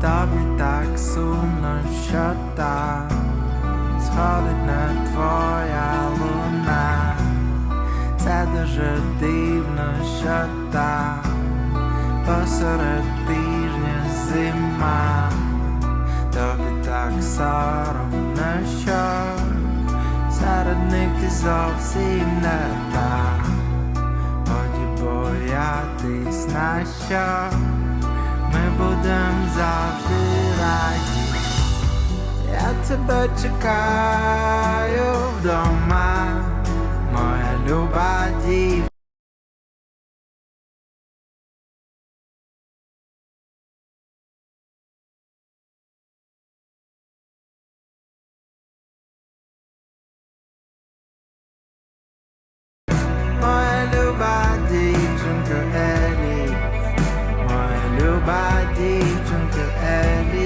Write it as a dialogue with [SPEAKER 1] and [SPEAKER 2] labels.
[SPEAKER 1] Тобі так сумно, що так сходить не твоя луна. Це дуже дивно, що так посеред тижня зима. Тобі так соромно, що серед них ти зовсім не так. Годі боятись на що ми будем чекаю вдома, моя люба дівчина. Дівчинка Елі, моя люба дівчинка Елі.